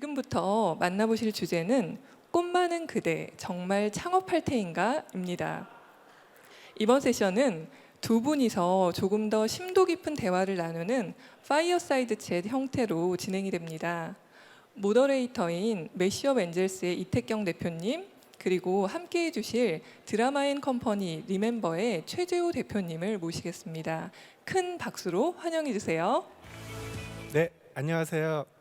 지금부터 만나보실 주제는 꽃 많은 그대 정말 창업할 테인가입니다. 이번 세션은 두 분이서 조금 더 심도 깊은 대화를 나누는 파이어사이드 챗 형태로 진행이 됩니다. 모더레이터인 메시업 엔젤스의 이태경 대표님 그리고 함께 해주실 드라마인 컴퍼니 리멤버의 최재호 대표님을 모시겠습니다. 큰 박수로 환영해 주세요. 네, 안녕하세요.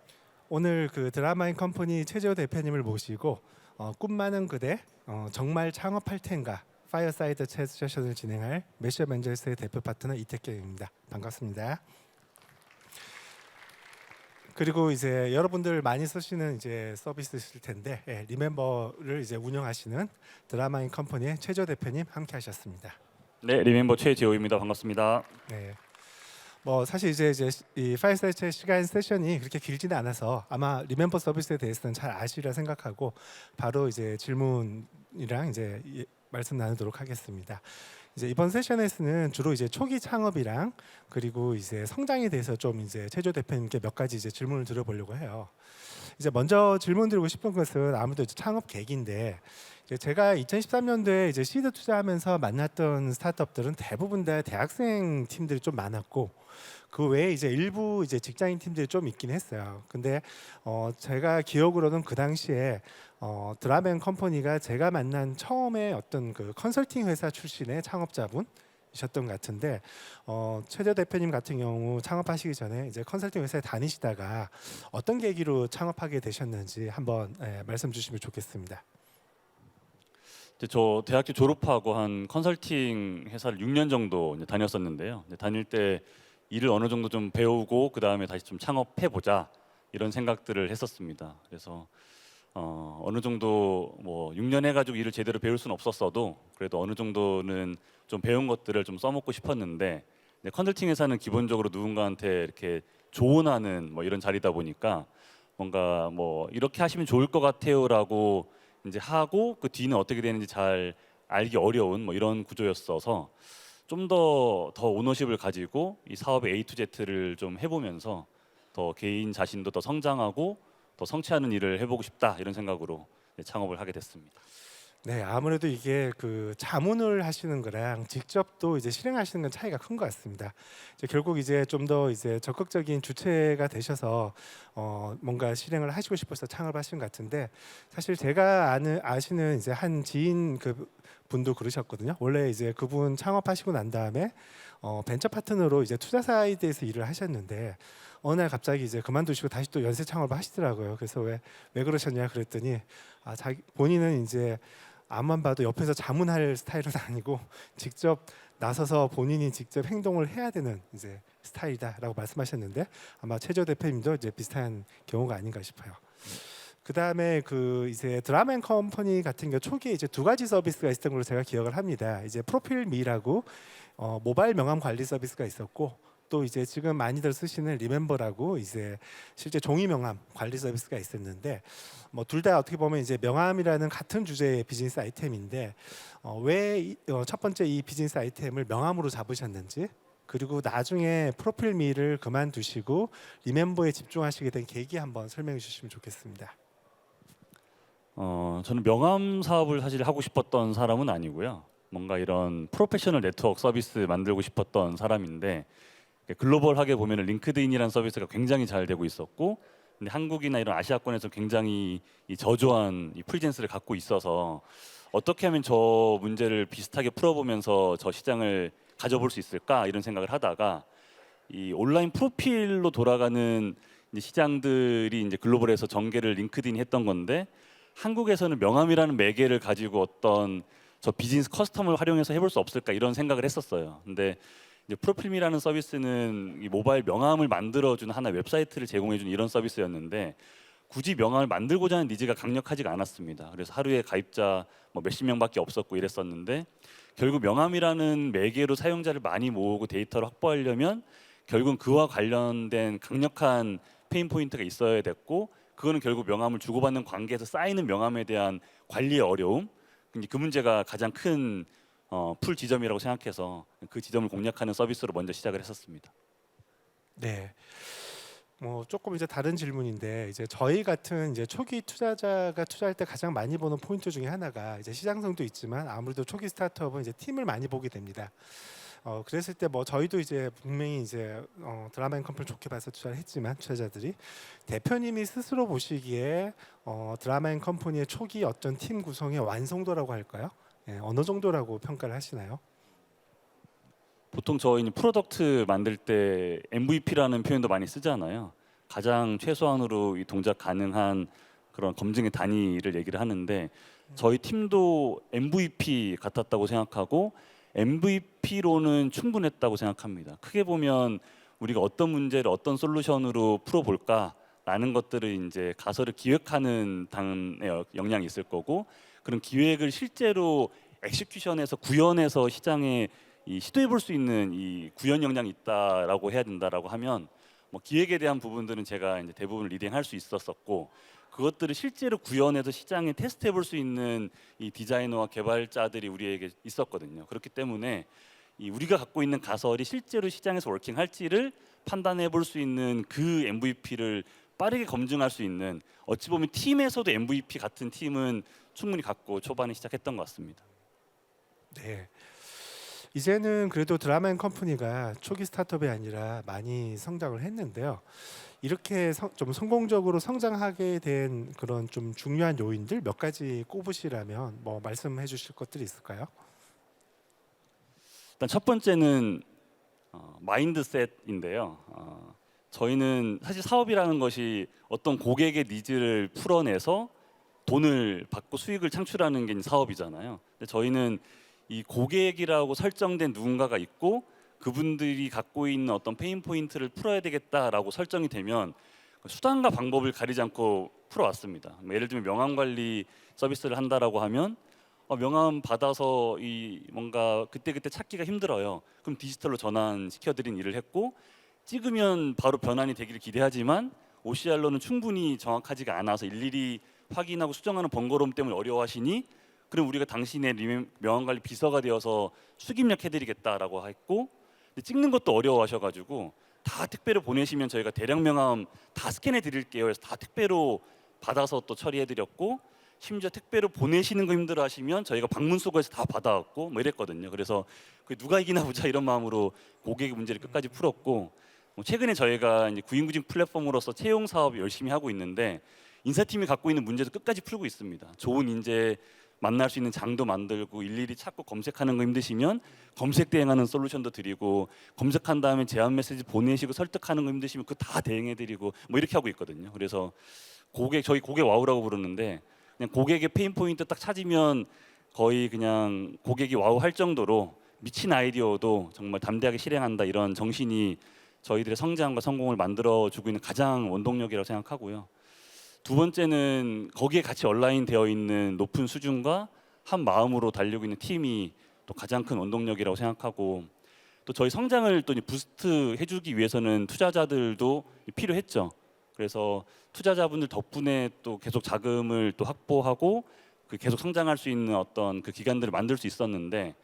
오늘 그 드라마인 컴퍼니 최재호 대표님을 모시고 어, 꿈 많은 그대 어, 정말 창업할 텐가 파이어사이드 챗 세션을 진행할 메시어 맨젤스의 대표 파트너 이태경입니다. 반갑습니다. 그리고 이제 여러분들 많이 쓰시는 이제 서비스일 텐데 예, 리멤버를 이제 운영하시는 드라마인 컴퍼니의 최재호 대표님 함께하셨습니다. 네, 리멤버 최재호입니다. 반갑습니다. 네. 뭐 사실 이제 이제 이 파이사이트 시간 세션이 그렇게 길지는 않아서 아마 리멤버 서비스에 대해서는 잘 아시리라 생각하고 바로 이제 질문이랑 이제 예- 말씀 나누도록 하겠습니다. 이제 이번 세션에서는 주로 이제 초기 창업이랑 그리고 이제 성장에 대해서 좀 이제 최조 대표님께 몇 가지 이제 질문을 드려보려고 해요. 이제 먼저 질문드리고 싶은 것은 아무래도 창업 계기인데 제가 2013년도에 이제 시드 투자하면서 만났던 스타트업들은 대부분 다 대학생 팀들이 좀 많았고 그 외에 이제 일부 이제 직장인 팀들이 좀 있긴 했어요. 근데 어 제가 기억으로는 그 당시에 어 드라멘 컴퍼니가 제가 만난 처음에 어떤 그 컨설팅 회사 출신의 창업자분 이셨던 것 같은데 어, 최재 대표님 같은 경우 창업하시기 전에 이제 컨설팅 회사에 다니시다가 어떤 계기로 창업하게 되셨는지 한번 예, 말씀 주시면 좋겠습니다. 이제 저 대학교 졸업하고 한 컨설팅 회사를 6년 정도 다녔었는데요. 다닐 때 일을 어느 정도 좀 배우고 그 다음에 다시 좀 창업해 보자 이런 생각들을 했었습니다. 그래서 어, 어느 정도 뭐 6년 해가지고 일을 제대로 배울 수는 없었어도 그래도 어느 정도는 좀 배운 것들을 좀 써먹고 싶었는데 컨설팅 회사는 기본적으로 누군가한테 이렇게 조언하는 뭐 이런 자리다 보니까 뭔가 뭐 이렇게 하시면 좋을 것 같아요라고 이제 하고 그 뒤는 어떻게 되는지 잘 알기 어려운 뭐 이런 구조였어서 좀더더 오너십을 가지고 이 사업의 A to Z를 좀 해보면서 더 개인 자신도 더 성장하고 더 성취하는 일을 해보고 싶다 이런 생각으로 창업을 하게 됐습니다. 네, 아무래도 이게 그 자문을 하시는 거랑 직접 또 이제 실행하시는 건 차이가 큰 것 같습니다. 이제 결국 이제 좀 더 이제 적극적인 주체가 되셔서 어 뭔가 실행을 하시고 싶어서 창업하신 것 같은데 사실 제가 아는 아시는 이제 한 지인 그 분도 그러셨거든요. 원래 이제 그분 창업하시고 난 다음에 어 벤처 파트너로 이제 투자 사이드에서 일을 하셨는데 어느 날 갑자기 이제 그만두시고 다시 또 연쇄 창업을 하시더라고요. 그래서 왜 왜 그러셨냐 그랬더니 아 자기 본인은 이제 앞만 봐도 옆에서 자문할 스타일은 아니고 직접 나서서 본인이 직접 행동을 해야 되는 이제 스타일이다라고 말씀하셨는데 아마 최저 대표님도 이제 비슷한 경우가 아닌가 싶어요. 그 다음에 그 이제 드라맨 컴퍼니 같은 경우 초기에 이제 두 가지 서비스가 있었던 걸로 제가 기억을 합니다. 이제 프로필 미라고 어, 모바일 명함 관리 서비스가 있었고 또 이제 지금 많이들 쓰시는 리멤버라고 이제 실제 종이 명함 관리 서비스가 있었는데 뭐 둘 다 어떻게 보면 이제 명함이라는 같은 주제의 비즈니스 아이템인데 어, 왜첫 번째 이 비즈니스 아이템을 명함으로 잡으셨는지 그리고 나중에 프로필 미를 그만두시고 리멤버에 집중하시게 된 계기 한번 설명해 주시면 좋겠습니다. 어, 저는 명함 사업을 사실 하고 싶었던 사람은 아니고요. 뭔가 이런 프로페셔널 네트워크 서비스 만들고 싶었던 사람인데 글로벌하게 보면 링크드인이라는 서비스가 굉장히 잘 되고 있었고 근데 한국이나 이런 아시아권에서 굉장히 이 저조한 이 프리젠스를 갖고 있어서 어떻게 하면 저 문제를 비슷하게 풀어보면서 저 시장을 가져볼 수 있을까 이런 생각을 하다가 이 온라인 프로필로 돌아가는 이제 시장들이 이제 글로벌에서 전개를 링크드인이 했던 건데 한국에서는 명함이라는 매개를 가지고 어떤 저 비즈니스 커스텀을 활용해서 해볼 수 없을까 이런 생각을 했었어요. 근데 이제 프로필미라는 서비스는 이 모바일 명함을 만들어주는 하나 웹사이트를 제공해주는 이런 서비스였는데 굳이 명함을 만들고자 하는 니즈가 강력하지가 않았습니다. 그래서 하루에 가입자 뭐 몇십 명밖에 없었고 이랬었는데 결국 명함이라는 매개로 사용자를 많이 모으고 데이터를 확보하려면 결국은 그와 관련된 강력한 페인 포인트가 있어야 됐고 그거는 결국 명함을 주고받는 관계에서 쌓이는 명함에 대한 관리의 어려움 그 문제가 가장 큰 어, 풀 지점이라고 생각해서 그 지점을 공략하는 서비스로 먼저 시작을 했었습니다. 네. 뭐 조금 이제 다른 질문인데 이제 저희 같은 이제 초기 투자자가 투자할 때 가장 많이 보는 포인트 중에 하나가 이제 시장성도 있지만 아무래도 초기 스타트업은 이제 팀을 많이 보게 됩니다. 어 그랬을 때 뭐 저희도 이제 분명히 이제 어 드라마 앤 컴퍼니 좋게 봐서 투자를 했지만 투자자들이 대표님이 스스로 보시기에 어 드라마 앤 컴퍼니의 초기 어떤 팀 구성의 완성도라고 할까요? 예, 어느 정도라고 평가를 하시나요? 보통 저희는 프로덕트 만들 때 MVP라는 표현도 많이 쓰잖아요. 가장 최소한으로 이 동작 가능한 그런 검증의 단위를 얘기를 하는데 저희 팀도 MVP 같았다고 생각하고 MVP로는 충분했다고 생각합니다. 크게 보면 우리가 어떤 문제를 어떤 솔루션으로 풀어볼까라는 것들을 이제 가설을 기획하는 당의 역량이 있을 거고 그런 기획을 실제로 엑시큐션에서 구현해서 시장에 이 시도해 볼 수 있는 이 구현 역량이 있다라고 해야 된다라고 하면 뭐 기획에 대한 부분들은 제가 이제 대부분 리딩할 수 있었었고 그것들을 실제로 구현해서 시장에 테스트해 볼 수 있는 이 디자이너와 개발자들이 우리에게 있었거든요. 그렇기 때문에 이 우리가 갖고 있는 가설이 실제로 시장에서 워킹할지를 판단해 볼 수 있는 그 MVP를 빠르게 검증할 수 있는 어찌 보면 팀에서도 MVP 같은 팀은 충분히 갖고 초반에 시작했던 것 같습니다. 네. 이제는 그래도 드라마 앤 컴퍼니가 초기 스타트업이 아니라 많이 성장을 했는데요. 이렇게 성- 좀 성공적으로 성장하게 된 그런 좀 중요한 요인들 몇 가지 꼽으시라면 뭐 말씀해 주실 것들이 있을까요? 일단 첫 번째는 어, 마인드셋인데요. 어, 저희는 사실 사업이라는 것이 어떤 고객의 니즈를 풀어내서 돈을 받고 수익을 창출하는 게 사업이잖아요. 근데 저희는 이 고객이라고 설정된 누군가가 있고 그분들이 갖고 있는 어떤 페인 포인트를 풀어야 되겠다라고 설정이 되면 수단과 방법을 가리지 않고 풀어왔습니다. 뭐 예를 들면 명함 관리 서비스를 한다라고 하면 어, 명함 받아서 이 뭔가 그때 그때 찾기가 힘들어요. 그럼 디지털로 전환 시켜드린 일을 했고 찍으면 바로 변환이 되기를 기대하지만 OCR로는 충분히 정확하지가 않아서 일일이 확인하고 수정하는 번거로움 때문에 어려워하시니 그럼 우리가 당신의 리메- 명함 관리 비서가 되어서 수김력 해드리겠다라고 했고 찍는 것도 어려워하셔가지고 다 택배로 보내시면 저희가 대량 명함 다 스캔해 드릴게요. 그래서 다 택배로 받아서 또 처리해 드렸고 심지어 택배로 보내시는 거 힘들어 하시면 저희가 방문 수거해서 다 받아왔고 뭐 이랬거든요. 그래서 그 누가 이기나 보자 이런 마음으로 고객의 문제를 끝까지 풀었고 뭐 최근에 저희가 구인구직 플랫폼으로서 채용 사업 열심히 하고 있는데 인사팀이 갖고 있는 문제도 끝까지 풀고 있습니다. 좋은 인재 만날 수 있는 장도 만들고 일일이 찾고 검색하는 거 힘드시면 검색 대행하는 솔루션도 드리고 검색한 다음에 제안 메시지 보내시고 설득하는 거 힘드시면 그 다 대행해 드리고 뭐 이렇게 하고 있거든요. 그래서 고객 저희 고객 와우라고 부르는데 그냥 고객의 페인 포인트 딱 찾으면 거의 그냥 고객이 와우 할 정도로 미친 아이디어도 정말 담대하게 실행한다 이런 정신이 저희들의 성장과 성공을 만들어 주고 있는 가장 원동력이라고 생각하고요. 두 번째는 거기에 같이 온라인 되어 있는 높은 수준과 한 마음으로 달리고 있는 팀이 또 가장 큰 원동력이라고 생각하고 또 저희 성장을 또 부스트 해주기 위해서는 투자자들도 필요했죠. 그래서 투자자분들 덕분에 또 계속 자금을 또 확보하고 그 계속 성장할 수 있는 어떤 그 기간들을 만들 수 있었는데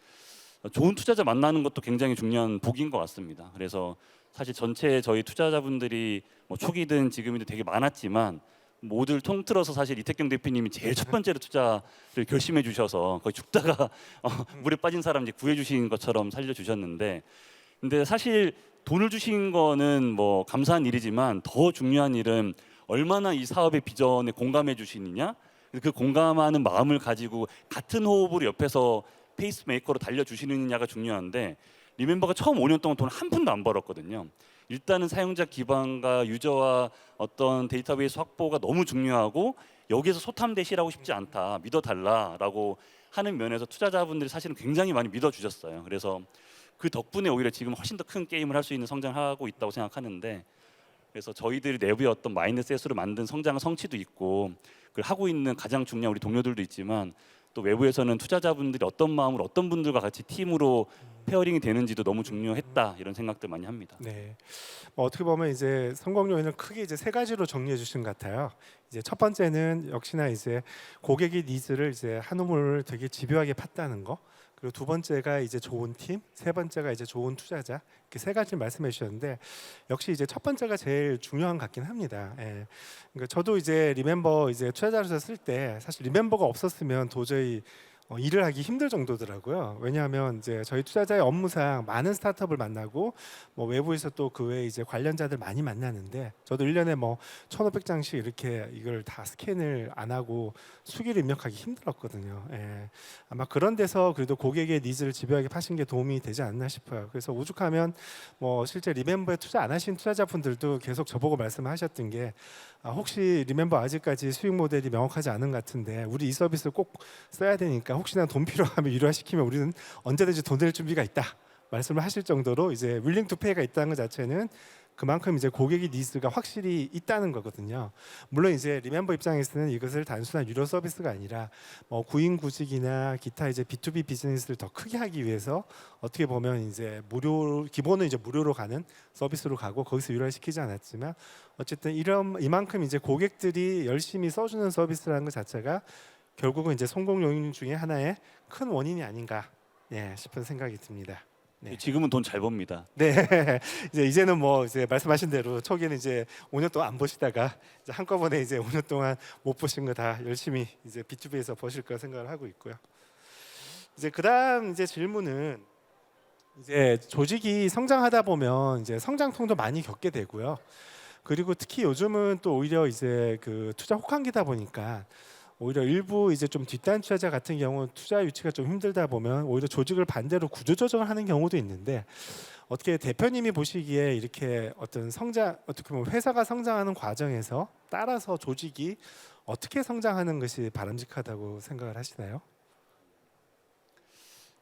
좋은 투자자 만나는 것도 굉장히 중요한 복인 것 같습니다. 그래서 사실 전체 저희 투자자분들이 뭐 초기든 지금이든 되게 많았지만 모두를 통틀어서 사실 이태경 대표님이 제일 첫 번째로 투자를 결심해 주셔서 거의 죽다가 어, 물에 빠진 사람 이제 구해 주신 것처럼 살려 주셨는데 근데 사실 돈을 주신 거는 뭐 감사한 일이지만 더 중요한 일은 얼마나 이 사업의 비전에 공감해 주시느냐? 그 공감하는 마음을 가지고 같은 호흡으로 옆에서 페이스메이커로 달려 주시느냐가 중요한데 리멤버가 처음 5년 동안 돈 한 푼도 안 벌었거든요. 일단은 사용자 기반과 유저와 어떤 데이터베이스 확보가 너무 중요하고 여기에서 소탐대시라고 싶지 않다 믿어달라라고 하는 면에서 투자자분들이 사실은 굉장히 많이 믿어주셨어요. 그래서 그 덕분에 오히려 지금 훨씬 더 큰 게임을 할 수 있는 성장을 하고 있다고 생각하는데 그래서 저희들 내부의 어떤 마인드 셋으로 만든 성장 성취도 있고 그걸 하고 있는 가장 중요한 우리 동료들도 있지만 또 외부에서는 투자자분들이 어떤 마음으로 어떤 분들과 같이 팀으로 페어링이 되는지도 너무 중요했다 이런 생각들 많이 합니다. 네. 뭐 어떻게 보면 이제 성공 요인을 크게 이제 세 가지로 정리해 주신 것 같아요. 이제 첫 번째는 역시나 이제 고객의 니즈를 이제 한 우물 되게 집요하게 팠다는 거. 그리고 두 번째가 이제 좋은 팀, 세 번째가 이제 좋은 투자자 이렇게 세 가지 말씀해 주셨는데 역시 이제 첫 번째가 제일 중요한 것 같긴 합니다. 예. 그러니까 저도 이제 리멤버 이제 투자자로서 쓸 때 사실 리멤버가 없었으면 도저히 어, 일을 하기 힘들 정도더라고요. 왜냐하면 이제 저희 투자자의 업무상 많은 스타트업을 만나고 뭐 외부에서 또 그 외에 이제 관련자들 많이 만나는데 저도 1년에 뭐 1,500장씩 이렇게 이걸 다 스캔을 안 하고 수기를 입력하기 힘들었거든요. 예. 아마 그런 데서 그래도 고객의 니즈를 집요하게 파신 게 도움이 되지 않나 싶어요. 그래서 오죽하면 뭐 실제 리멤버에 투자 안 하신 투자자분들도 계속 저보고 말씀하셨던 게 아, 혹시 리멤버 아직까지 수익 모델이 명확하지 않은 것 같은데 우리 이 서비스 꼭 써야 되니까 혹시나 돈 필요하면 유료화시키면 우리는 언제든지 돈 낼 준비가 있다 말씀을 하실 정도로 이제 윌링 투 페이가 있다는 것 자체는 그만큼 이제 고객의 니즈가 확실히 있다는 거거든요. 물론 이제 리멤버 입장에서는 이것을 단순한 유료 서비스가 아니라 뭐 구인 구직이나 기타 이제 B2B 비즈니스를 더 크게 하기 위해서 어떻게 보면 이제 무료 기본은 이제 무료로 가는 서비스로 가고 거기서 유료화시키지 않았지만 어쨌든 이런 이만큼 이제 고객들이 열심히 써주는 서비스라는 것 자체가 결국은 이제 성공 요인 중에 하나의 큰 원인이 아닌가 예, 싶은 생각이 듭니다. 네. 지금은 돈 잘 법니다. 네, 이제 이제는 뭐 이제 말씀하신 대로 초기에는 이제 5년 동안 안 보시다가 이제 한꺼번에 이제 5년 동안 못 보신 거 다 열심히 이제 B2B에서 버실 거 생각을 하고 있고요. 이제 그다음 이제 질문은 이제 조직이 성장하다 보면 이제 성장통도 많이 겪게 되고요. 그리고 특히 요즘은 또 오히려 이제 그 투자 혹한기다 보니까 오히려 일부 이제 좀 뒷단 투자자 같은 경우 투자 유치가 좀 힘들다 보면 오히려 조직을 반대로 구조 조정을 하는 경우도 있는데 어떻게 대표님이 보시기에 이렇게 어떤 성장 어떻게 보면 회사가 성장하는 과정에서 따라서 조직이 어떻게 성장하는 것이 바람직하다고 생각을 하시나요?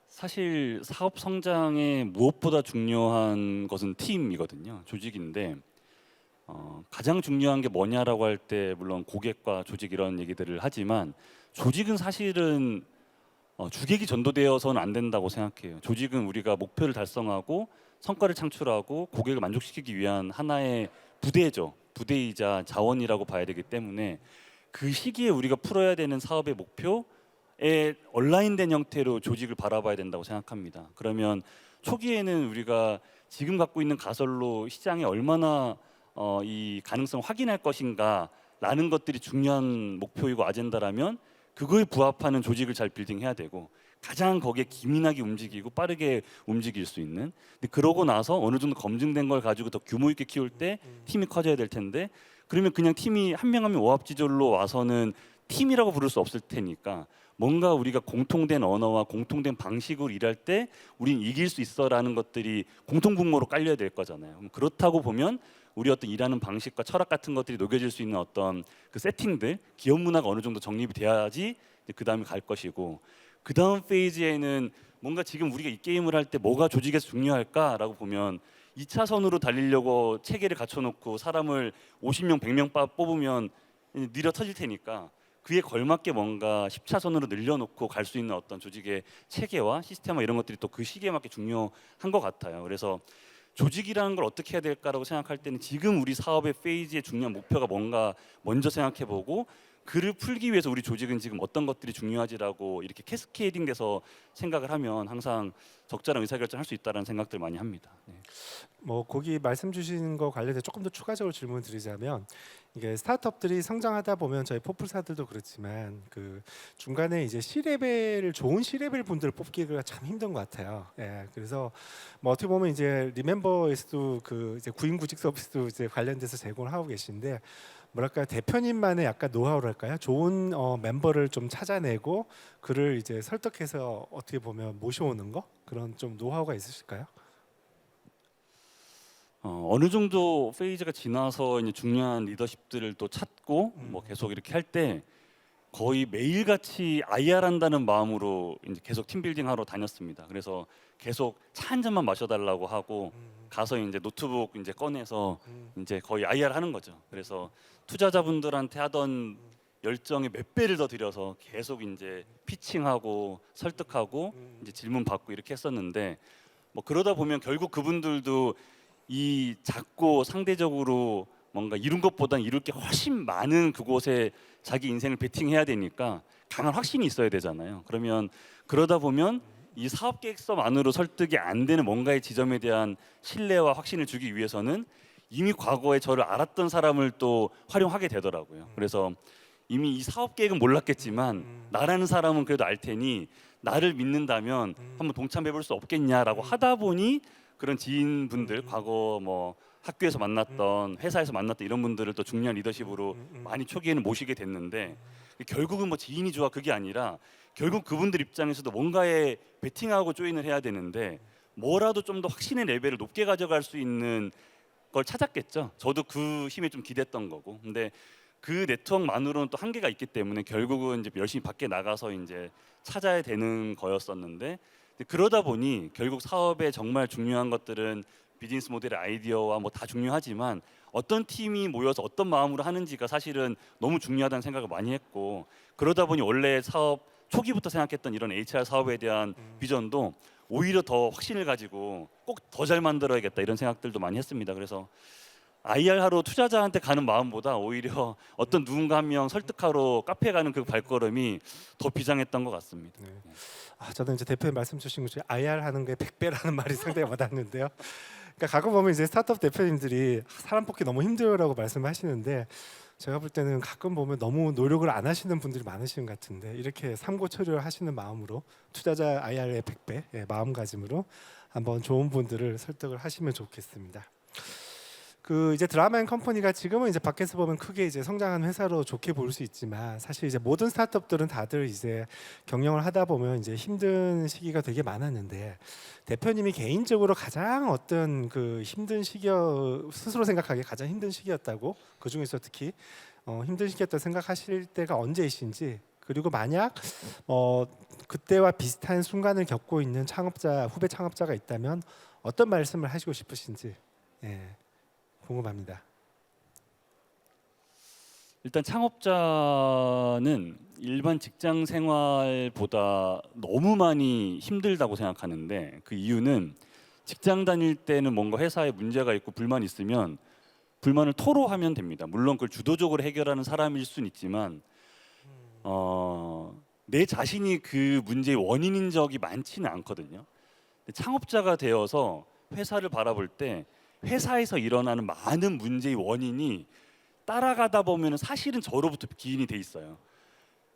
사실 사업 성장에 무엇보다 중요한 것은 팀이거든요. 조직인데 어, 가장 중요한 게 뭐냐라고 할 때 물론 고객과 조직 이런 얘기들을 하지만 조직은 사실은 어, 주객이 전도되어서는 안 된다고 생각해요. 조직은 우리가 목표를 달성하고 성과를 창출하고 고객을 만족시키기 위한 하나의 부대죠. 부대이자 자원이라고 봐야 되기 때문에 그 시기에 우리가 풀어야 되는 사업의 목표에 온라인된 형태로 조직을 바라봐야 된다고 생각합니다. 그러면 초기에는 우리가 지금 갖고 있는 가설로 시장에 얼마나 어, 이 가능성을 확인할 것인가라는 것들이 중요한 목표이고 아젠다라면 그거에 부합하는 조직을 잘 빌딩해야 되고 가장 거기에 기민하게 움직이고 빠르게 움직일 수 있는 근데 그러고 나서 어느 정도 검증된 걸 가지고 더 규모 있게 키울 때 팀이 커져야 될 텐데 그러면 그냥 팀이 한 명 한 명 오합지졸로 와서는 팀이라고 부를 수 없을 테니까 뭔가 우리가 공통된 언어와 공통된 방식으로 일할 때 우린 이길 수 있어라는 것들이 공통분모로 깔려야 될 거잖아요. 그렇다고 보면 우리 어떤 일하는 방식과 철학 같은 것들이 녹여질 수 있는 어떤 그 세팅들 기업 문화가 어느 정도 정립이 돼야지 그 다음에 갈 것이고 그 다음 페이지에는 뭔가 지금 우리가 이 게임을 할 때 뭐가 조직에서 중요할까라고 보면 2차선으로 달리려고 체계를 갖춰놓고 사람을 50명 100명 빠- 뽑으면 느려 터질 테니까 그에 걸맞게 뭔가 10차선으로 늘려놓고 갈 수 있는 어떤 조직의 체계와 시스템화 이런 것들이 또 그 시기에 맞게 중요한 것 같아요. 그래서 조직이라는 걸 어떻게 해야 될까라고 생각할 때는 지금 우리 사업의 페이지의 중요한 목표가 뭔가 먼저 생각해보고 그를 풀기 위해서 우리 조직은 지금 어떤 것들이 중요하지라고 이렇게 캐스케이딩 돼서 생각을 하면 항상 적절한 의사결정을 할수 있다는 생각들 많이 합니다. 네. 뭐 거기 말씀 주신 거 관련해 조금 더 추가적으로 질문 드리자면 이게 스타트업들이 성장하다 보면 저희 포플사들도 그렇지만 그 중간에 이제 C레벨을 좋은 C레벨 분들을 뽑기가 참 힘든 것 같아요. 예, 그래서 뭐 어떻게 보면 이제 리멤버에서도 그 이제 구인 구직 서비스도 이제 관련돼서 제공을 하고 계신데 뭐랄까 대표님만의 약간 노하우랄까요? 좋은 어, 멤버를 좀 찾아내고 그를 이제 설득해서 어떻게 보면 모셔오는 거 그런 좀 노하우가 있으실까요? 어, 어느 정도 페이지가 지나서 이제 중요한 리더십들을 또 찾고 음. 뭐 계속 이렇게 할 때 거의 매일 같이 IR 한다는 마음으로 이제 계속 팀 빌딩 하러 다녔습니다. 그래서 계속 차 한 잔만 마셔달라고 하고 음, 가서 이제 노트북 이제 꺼내서 음. 이제 거의 IR 하는 거죠. 그래서 투자자분들한테 하던 열정의 몇 배를 더 들여서 계속 이제 피칭하고 설득하고 음. 이제 질문 받고 이렇게 했었는데 뭐 그러다 보면 결국 그분들도 이 작고 상대적으로 뭔가 이룬 것보단 이룰 게 훨씬 많은 그곳에 자기 인생을 베팅해야 되니까 강한 확신이 있어야 되잖아요. 그러면 그러다 보면 이 사업 계획서만으로 설득이 안 되는 뭔가의 지점에 대한 신뢰와 확신을 주기 위해서는 이미 과거에 저를 알았던 사람을 또 활용하게 되더라고요. 그래서 이미 이 사업 계획은 몰랐겠지만 음. 나라는 사람은 그래도 알 테니 나를 믿는다면 음. 한번 동참해 볼 수 없겠냐라고 하다 보니 그런 지인분들 음. 과거 뭐 학교에서 만났던 회사에서 만났던 이런 분들을 또 중요한 리더십으로 음, 음. 많이 초기에는 모시게 됐는데 결국은 뭐 지인이 좋아 그게 아니라 결국 그분들 입장에서도 뭔가에 베팅하고 조인을 해야 되는데 뭐라도 좀 더 확신의 레벨을 높게 가져갈 수 있는 걸 찾았겠죠. 저도 그 힘에 좀 기댔던 거고. 근데 그 네트워크만으로는 또 한계가 있기 때문에 결국은 이제 열심히 밖에 나가서 이제 찾아야 되는 거였었는데 그러다 보니 결국 사업에 정말 중요한 것들은 비즈니스 모델의 아이디어와 뭐 다 중요하지만 어떤 팀이 모여서 어떤 마음으로 하는지가 사실은 너무 중요하다는 생각을 많이 했고 그러다 보니 원래 사업 초기부터 생각했던 이런 HR 사업에 대한 비전도 오히려 더 확신을 가지고 꼭 더 잘 만들어야겠다 이런 생각들도 많이 했습니다. 그래서 IR 하러 투자자한테 가는 마음보다 오히려 어떤 누군가 한 명 설득하러 카페 가는 그 발걸음이 더 비장했던 것 같습니다. 네. 아, 저는 이제 대표님 말씀 주신 것 중에 IR 하는 게 100배라는 말이 상당히 와닿는데요. 그러니까 가끔 보면 이제 스타트업 대표님들이 사람 뽑기 너무 힘들어라고 말씀하시는데 제가 볼 때는 가끔 보면 너무 노력을 안 하시는 분들이 많으신 것 같은데 이렇게 삼고 처리를 하시는 마음으로 투자자 IR의 100배 예, 마음가짐으로 한번 좋은 분들을 설득을 하시면 좋겠습니다. 그 이제 드라마 앤 컴퍼니가 지금은 이제 밖에서 보면 크게 이제 성장한 회사로 좋게 볼 수 있지만 사실 이제 모든 스타트업들은 다들 이제 경영을 하다 보면 이제 힘든 시기가 되게 많았는데 대표님이 개인적으로 가장 어떤 그 힘든 시기여 스스로 생각하기에 가장 힘든 시기였다고? 그 중에서 특히 어, 힘든 시기였다 생각하실 때가 언제이신지? 그리고 만약 어, 그때와 비슷한 순간을 겪고 있는 창업자 후배 창업자가 있다면 어떤 말씀을 하시고 싶으신지? 예, 궁금합니다. 일단 창업자는 일반 직장 생활보다 너무 많이 힘들다고 생각하는데 그 이유는 직장 다닐 때는 뭔가 회사에 문제가 있고 불만 있으면 불만을 토로하면 됩니다. 물론 그걸 주도적으로 해결하는 사람일 수는 있지만 어, 내 자신이 그 문제의 원인인 적이 많지는 않거든요. 창업자가 되어서 회사를 바라볼 때 회사에서 일어나는 많은 문제의 원인이 따라가다 보면 사실은 저로부터 기인이 돼 있어요.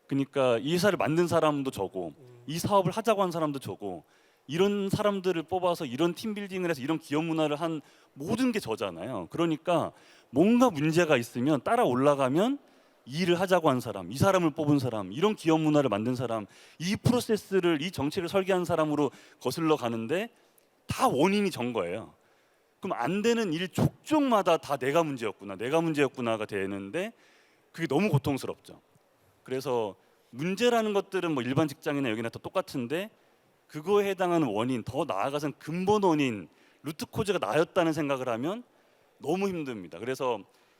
그러니까 이 회사를 만든 사람도 저고 이 사업을 하자고 한 사람도 저고 이런 사람들을 뽑아서 이런 팀 빌딩을 해서 이런 기업 문화를 한 모든 게 저잖아요. 그러니까 뭔가 문제가 있으면 따라 올라가면 이 일을 하자고 한 사람, 이 사람을 뽑은 사람, 이런 기업 문화를 만든 사람, 이 프로세스를 이 정책을 설계한 사람으로 거슬러 가는데 다 원인이 전 거예요. 그럼 안 되는 일 족족마다 다 내가 문제였구나, 내가 문제였구나가 되는데 그게 너무 고통스럽죠. 그래서 문제라는 것들은 뭐 일반 직장이나 여기나 다 똑같은데 그거에 해당하는 원인, 더 나아가선 근본 원인, 루트 코즈가 나였다는 생각을 하면 너무 힘듭니다. 그래서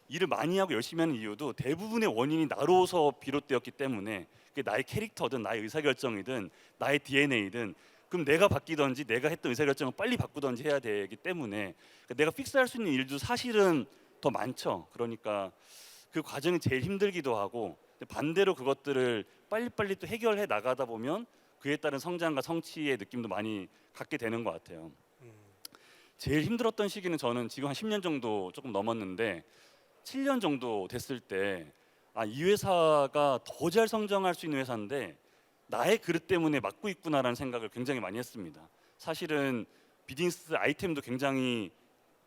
일을 많이 하고 열심히 하는 이유도 대부분의 원인이 나로서 비롯되었기 때문에 그게 나의 캐릭터든 나의 의사결정이든 나의 DNA든 그럼 내가 바뀌던지 내가 했던 의사결정을 빨리 바꾸던지 해야 되기 때문에 그러니까 내가 픽스할 수 있는 일도 사실은 더 많죠. 그러니까 그 과정이 제일 힘들기도 하고 반대로 그것들을 빨리빨리 또 해결해 나가다 보면 그에 따른 성장과 성취의 느낌도 많이 갖게 되는 것 같아요. 제일 힘들었던 시기는 저는 지금 한 10년 정도 조금 넘었는데 7년 정도 됐을 때 아, 이 회사가 더 잘 성장할 수 있는 회사인데 나의 그릇 때문에 막고 있구나라는 생각을 굉장히 많이 했습니다. 사실은 비즈니스 아이템도 굉장히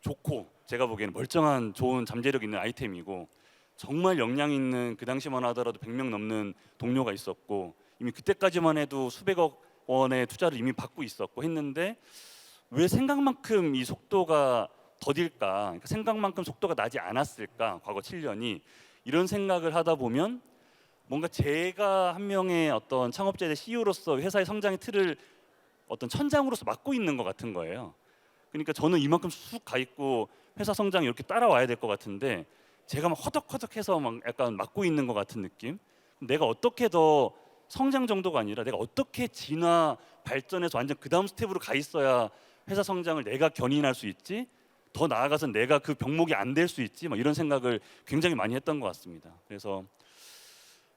좋고 제가 보기에는 멀쩡한 좋은 잠재력 있는 아이템이고 정말 역량 있는 그 당시만 하더라도 100명 넘는 동료가 있었고 이미 그때까지만 해도 수백억 원의 투자를 이미 받고 있었고 했는데 왜 생각만큼 이 속도가 더딜까? 그러니까 생각만큼 속도가 나지 않았을까? 과거 7년이 이런 생각을 하다 보면 뭔가 제가 한 명의 어떤 창업자의 CEO로서 회사의 성장의 틀을 어떤 천장으로서 막고 있는 것 같은 거예요. 그러니까 저는 이만큼 쑥 가 있고 회사 성장이 이렇게 따라와야 될 것 같은데 제가 막 허덕허덕해서 막 약간 막고 있는 것 같은 느낌. 내가 어떻게 더 성장 정도가 아니라 내가 어떻게 진화 발전해서 완전 그 다음 스텝으로 가 있어야 회사 성장을 내가 견인할 수 있지 더 나아가서 내가 그 병목이 안 될 수 있지 막 이런 생각을 굉장히 많이 했던 것 같습니다. 그래서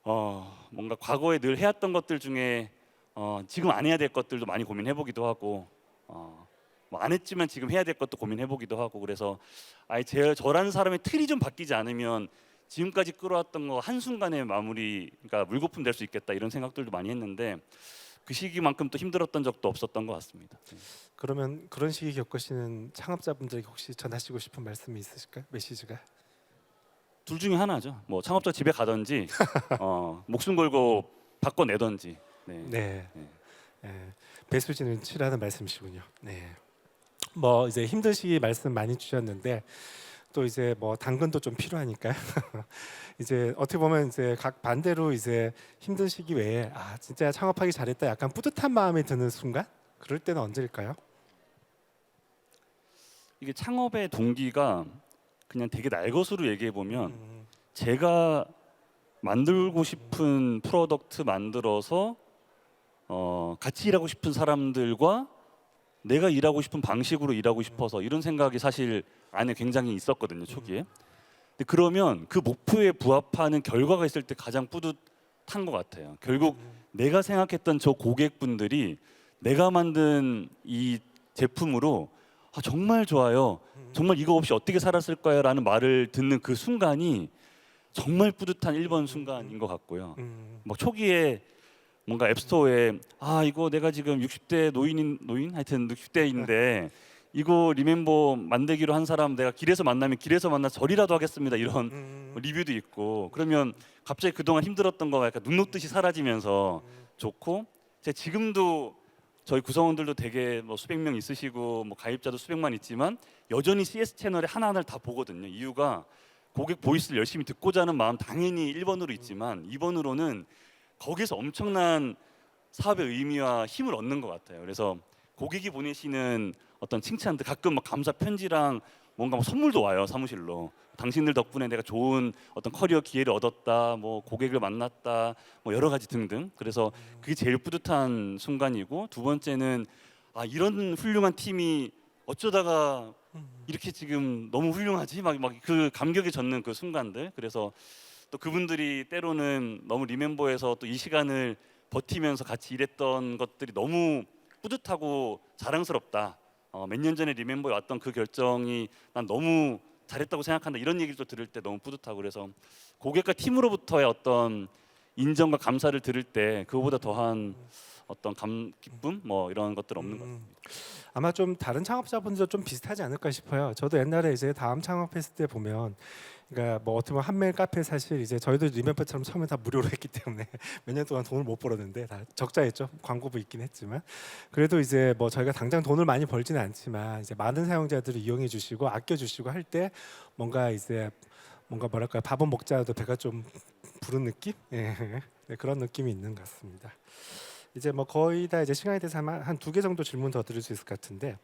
어 뭔가 과거에 늘 해왔던 것들 중에 어, 지금 안 해야 될 것들도 많이 고민해 보기도 하고 어, 뭐 안 했지만 지금 해야 될 것도 고민해 보기도 하고 그래서 아예 제 저라는 사람의 틀이 좀 바뀌지 않으면 지금까지 끌어왔던 거 한 순간에 마무리 그러니까 물거품 될 수 있겠다 이런 생각들도 많이 했는데 그 시기만큼 또 힘들었던 적도 없었던 것 같습니다. 그러면 그런 시기 겪으시는 창업자분들에게 혹시 전하시고 싶은 말씀이 있으실까요? 메시지가? 둘 중에 하나죠. 뭐 창업자 집에 가든지 어, 목숨 걸고 바꿔내든지. 네. 네. 네. 예, 배수진을 치라는 말씀이시군요. 네. 뭐 이제 힘든 시기 말씀 많이 주셨는데 또 이제 뭐 당근도 좀 필요하니까요. 이제 어떻게 보면 이제 각 반대로 이제 힘든 시기 외에 아 진짜 창업하기 잘했다 약간 뿌듯한 마음이 드는 순간 그럴 때는 언제일까요? 이게 창업의 동기가 그냥 되게 날 것으로 얘기해 보면 음, 제가 만들고 싶은 프로덕트 만들어서 어, 같이 일하고 싶은 사람들과 내가 일하고 싶은 방식으로 일하고 싶어서 이런 생각이 사실 안에 굉장히 있었거든요 초기에. 근데 그러면 그 목표에 부합하는 결과가 있을 때 가장 뿌듯한 것 같아요. 결국 내가 생각했던 저 고객분들이 내가 만든 이 제품으로 아, 정말 좋아요. 정말 이거 없이 어떻게 살았을 거야 라는 말을 듣는 그 순간이 정말 뿌듯한 1번 순간인 것 같고요. 음, 막 초기에 뭔가 앱스토어에 아 이거 내가 지금 60대 노인인 노인? 하여튼 60대인데 이거 리멤버 만들기로 한 사람 내가 길에서 만나면 길에서 만나 절이라도 하겠습니다. 이런 음, 리뷰도 있고. 그러면 갑자기 그동안 힘들었던 거가 약간 눈 녹듯이 사라지면서 좋고 제 지금도 저희 구성원들도 되게 뭐 수백 명 있으시고 뭐 가입자도 수백만 있지만 여전히 CS 채널에 하나하나를 다 보거든요. 이유가 고객 보이스를 열심히 듣고자 하는 마음 당연히 1번으로 있지만 2번으로는 거기서 엄청난 사업의 의미와 힘을 얻는 것 같아요. 그래서 고객이 보내시는 어떤 칭찬들 가끔 막 감사 편지랑 뭔가 뭐 선물도 와요 사무실로. 당신들 덕분에 내가 좋은 어떤 커리어 기회를 얻었다, 뭐 고객을 만났다, 뭐 여러 가지 등등. 그래서 그게 제일 뿌듯한 순간이고 두 번째는 아 이런 훌륭한 팀이 어쩌다가 이렇게 지금 너무 훌륭하지 막 막 그 감격에 젖는 그 순간들. 그래서 또 그분들이 때로는 너무 리멤버에서 또 이 시간을 버티면서 같이 일했던 것들이 너무 뿌듯하고 자랑스럽다. 어, 몇 년 전에 리멤버에 왔던 그 결정이 난 너무 잘했다고 생각한다. 이런 얘기를 또 들을 때 너무 뿌듯하고 그래서 고객과 팀으로부터의 어떤 인정과 감사를 들을 때 그거보다 더한 어떤 감 기쁨 뭐 이런 것들 없는 것 같아요. 음, 아마 좀 다른 창업자분들도 좀 비슷하지 않을까 싶어요. 저도 옛날에 이제 다음 창업했을 때 보면, 그러니까 뭐 어떻게 보면 한매일 카페 사실 이제 저희도 리멤버처럼 처음에 다 무료로 했기 때문에 몇 년 동안 돈을 못 벌었는데 다 적자였죠. 광고부 있긴 했지만 그래도 이제 뭐 저희가 당장 돈을 많이 벌지는 않지만 이제 많은 사용자들이 이용해 주시고 아껴 주시고 할 때 뭔가 이제 뭔가 뭐랄까요 밥은 먹자도 배가 좀 부른 느낌? 예. 네, 그런 느낌이 있는 것 같습니다. 이제 뭐 거의 다 이제 시간이 돼서 한 두 개 정도 질문 더 드릴 수 있을 것 같은데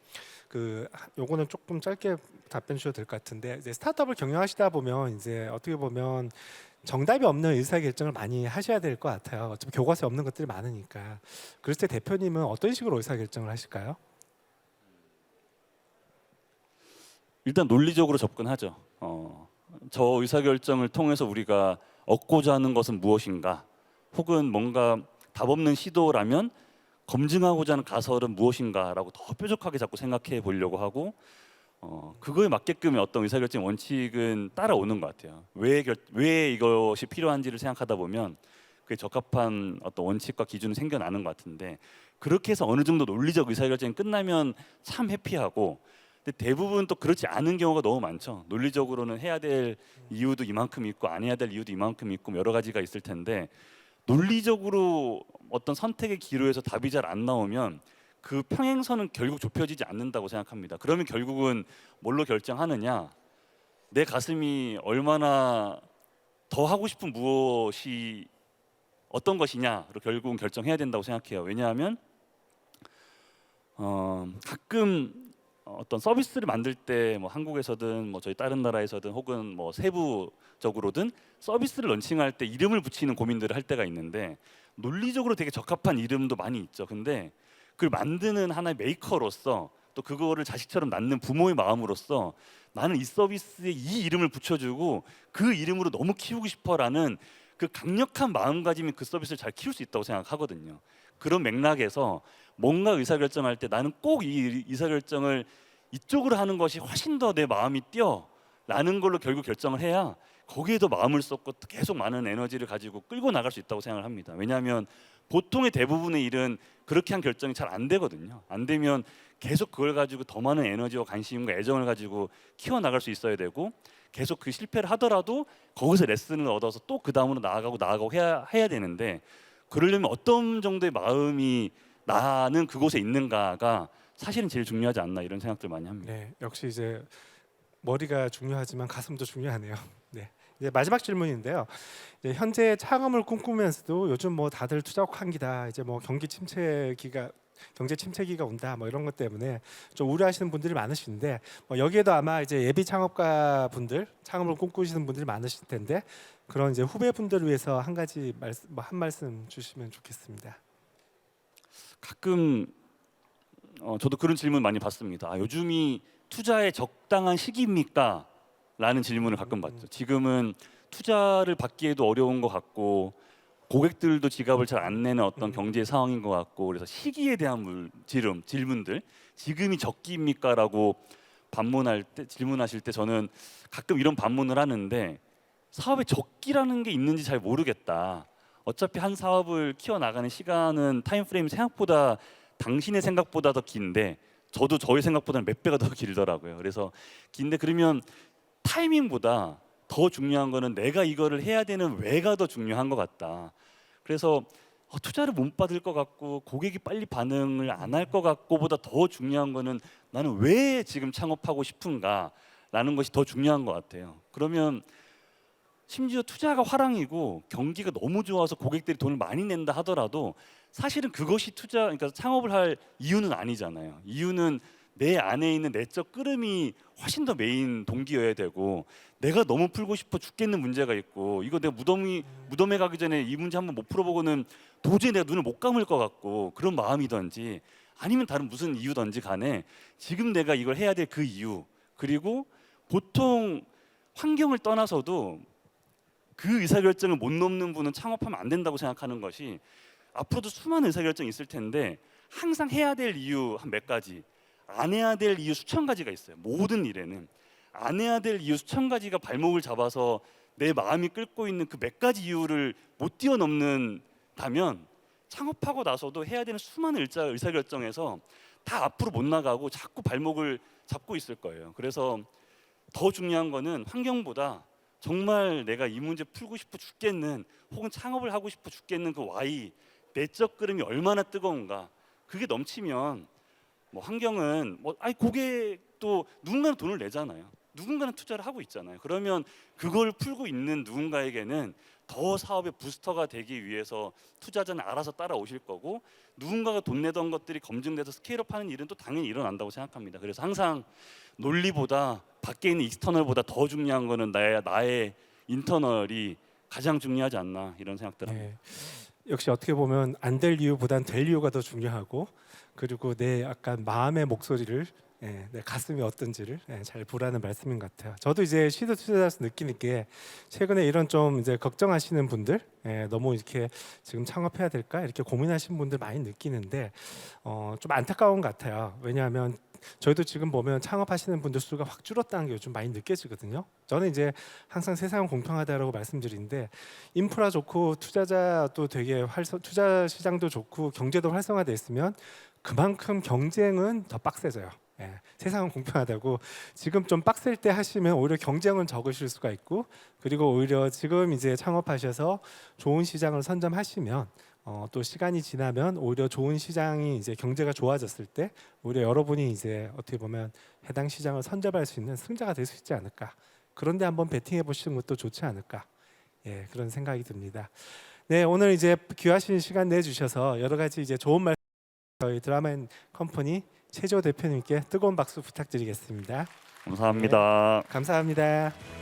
그 하- 요거는 조금 짧게 답변 주셔도 될 것 같은데 이제 스타트업을 경영하시다 보면 이제 어떻게 보면 정답이 없는 의사 결정을 많이 하셔야 될 것 같아요. 어차피 교과서에 없는 것들이 많으니까. 그럴 때 대표님은 어떤 식으로 의사 결정을 하실까요? 일단 논리적으로 접근하죠. 어, 저 의사 결정을 통해서 우리가 얻고자 하는 것은 무엇인가? 혹은 뭔가 답 없는 시도라면 검증하고자 하는 가설은 무엇인가라고 더 뾰족하게 자꾸 생각해 보려고 하고 어, 그거에 맞게끔의 어떤 의사결정 원칙은 따라오는 것 같아요. 왜, 결, 왜 이것이 필요한지를 생각하다 보면 그에 적합한 어떤 원칙과 기준이 생겨나는 것 같은데 그렇게 해서 어느 정도 논리적 의사결정이 끝나면 참 해피하고 근데 대부분 또 그렇지 않은 경우가 너무 많죠. 논리적으로는 해야 될 이유도 이만큼 있고 안 해야 될 이유도 이만큼 있고 여러 가지가 있을 텐데 논리적으로 어떤 선택의 기로에서 답이 잘 안 나오면 그 평행선은 결국 좁혀지지 않는다고 생각합니다. 그러면 결국은 뭘로 결정하느냐? 내 가슴이 얼마나 더 하고 싶은 무엇이 어떤 것이냐로 결국은 결정해야 된다고 생각해요. 왜냐하면 어, 가끔 어떤 서비스를 만들 때 뭐 한국에서든 뭐 저희 다른 나라에서든 혹은 뭐 세부적으로든 서비스를 런칭할 때 이름을 붙이는 고민들을 할 때가 있는데 논리적으로 되게 적합한 이름도 많이 있죠. 근데 그걸 만드는 하나의 메이커로서 또 그거를 자식처럼 낳는 부모의 마음으로서 나는 이 서비스에 이 이름을 붙여주고 그 이름으로 너무 키우고 싶어라는 그 강력한 마음가짐이 그 서비스를 잘 키울 수 있다고 생각하거든요. 그런 맥락에서 뭔가 의사결정할 때 나는 꼭 이 의사결정을 이쪽으로 하는 것이 훨씬 더 내 마음이 뛰어라는 걸로 결국 결정을 해야 거기에도 마음을 쏟고 계속 많은 에너지를 가지고 끌고 나갈 수 있다고 생각을 합니다. 왜냐하면 보통의 대부분의 일은 그렇게 한 결정이 잘 안 되거든요. 안 되면 계속 그걸 가지고 더 많은 에너지와 관심과 애정을 가지고 키워 나갈 수 있어야 되고 계속 그 실패를 하더라도 거기서 레슨을 얻어서 또 그 다음으로 나아가고 나아가고 해야 해야 되는데 그러려면 어떤 정도의 마음이 나는 그곳에 있는가가 사실은 제일 중요하지 않나 이런 생각들 많이 합니다. 네, 역시 이제 머리가 중요하지만 가슴도 중요하네요. 네. 이제 마지막 질문인데요. 이제 현재 창업을 꿈꾸면서도 요즘 뭐 다들 투자 환기다. 이제 뭐 경기 침체기가 경제 침체기가 온다. 뭐 이런 것 때문에 좀 우려하시는 분들이 많으신데 뭐 여기에도 아마 이제 예비 창업가 분들, 창업을 꿈꾸시는 분들이 많으실 텐데 그런 이제 후배분들을 위해서 한 가지 말씀 뭐한 말씀 주시면 좋겠습니다. 가끔 어, 저도 그런 질문 많이 받습니다. 아, 요즘이 투자의 적당한 시기입니까? 라는 질문을 가끔 받죠. 지금은 투자를 받기에도 어려운 것 같고 고객들도 지갑을 잘 안 내는 어떤 음. 경제 상황인 것 같고 그래서 시기에 대한 물, 질문, 질문들 지금이 적기입니까라고 반문할 때 질문하실 때 저는 가끔 이런 반문을 하는데 사업에 적기라는 게 있는지 잘 모르겠다. 어차피 한 사업을 키워 나가는 시간은 타임 프레임 생각보다 당신의 생각보다 더 긴데 저도 저의 생각보다는 몇 배가 더 길더라고요. 그래서 긴데 그러면 타이밍보다 더 중요한 거는 내가 이거를 해야 되는 왜가 더 중요한 것 같다. 그래서 어, 투자를 못 받을 것 같고 고객이 빨리 반응을 안 할 것 같고보다 더 중요한 거는 나는 왜 지금 창업하고 싶은가라는 것이 더 중요한 것 같아요. 그러면 심지어 투자가 화랑이고 경기가 너무 좋아서 고객들이 돈을 많이 낸다 하더라도 사실은 그것이 투자 그러니까 창업을 할 이유는 아니잖아요. 이유는 내 안에 있는 내적 끓음이 훨씬 더 메인 동기여야 되고 내가 너무 풀고 싶어 죽겠는 문제가 있고 이거 내가 무덤이 무덤에 가기 전에 이 문제 한번 못 풀어보고는 도저히 내가 눈을 못 감을 것 같고 그런 마음이든지 아니면 다른 무슨 이유든지 간에 지금 내가 이걸 해야 될 그 이유 그리고 보통 환경을 떠나서도 그 의사결정을 못 넘는 분은 창업하면 안 된다고 생각하는 것이 앞으로도 수많은 의사결정이 있을 텐데 항상 해야 될 이유 한 몇 가지 안 해야 될 이유 수천 가지가 있어요 모든 일에는. 안 해야 될 이유 수천 가지가 발목을 잡아서 내 마음이 끓고 있는 그 몇 가지 이유를 못 뛰어넘는다면 창업하고 나서도 해야 되는 수많은 일자 의사결정에서 다 앞으로 못 나가고 자꾸 발목을 잡고 있을 거예요. 그래서 더 중요한 거는 환경보다 정말 내가 이 문제 풀고 싶어 죽겠는 혹은 창업을 하고 싶어 죽겠는 그 와이 내적 끓음이 얼마나 뜨거운가 그게 넘치면 뭐 환경은 뭐 아니 고객도 누군가는 돈을 내잖아요. 누군가는 투자를 하고 있잖아요. 그러면 그걸 풀고 있는 누군가에게는 더 사업의 부스터가 되기 위해서 투자자는 알아서 따라오실 거고 누군가가 돈 내던 것들이 검증돼서 스케일업하는 일은 또 당연히 일어난다고 생각합니다. 그래서 항상 논리보다 밖에 있는 익스터널보다 더 중요한 거는 나의 나의 인터널이 가장 중요하지 않나 이런 생각들 합니다. 네. 역시 어떻게 보면 안 될 이유보단 될 이유가 더 중요하고 그리고 내 약간 마음의 목소리를 예, 내 가슴이 어떤지를 예, 잘 보라는 말씀인 것 같아요. 저도 이제 시드 투자자에서 느끼는 게 최근에 이런 좀 이제 걱정하시는 분들 예, 너무 이렇게 지금 창업해야 될까 이렇게 고민하시는 분들 많이 느끼는데 어, 좀 안타까운 것 같아요. 왜냐하면 저희도 지금 보면 창업하시는 분들 수가 확 줄었다는 게 요즘 많이 느껴지거든요. 저는 이제 항상 세상은 공평하다라고 말씀드리는데 인프라 좋고 투자자도 되게 활성, 투자 시장도 좋고 경제도 활성화돼 있으면 그만큼 경쟁은 더 빡세져요. 예, 세상은 공평하다고 지금 좀 빡셀 때 하시면 오히려 경쟁은 적으실 수가 있고 그리고 오히려 지금 이제 창업하셔서 좋은 시장을 선점하시면 어, 또 시간이 지나면 오히려 좋은 시장이 이제 경제가 좋아졌을 때 오히려 여러분이 이제 어떻게 보면 해당 시장을 선점할 수 있는 승자가 될 수 있지 않을까 그런데 한번 베팅해 보시는 것도 좋지 않을까 예 그런 생각이 듭니다. 네 오늘 이제 귀하신 시간 내 주셔서 여러 가지 이제 좋은 말씀 저희 드라마인 컴퍼니 최조 대표님께 뜨거운 박수 부탁드리겠습니다. 감사합니다. 감사합니다.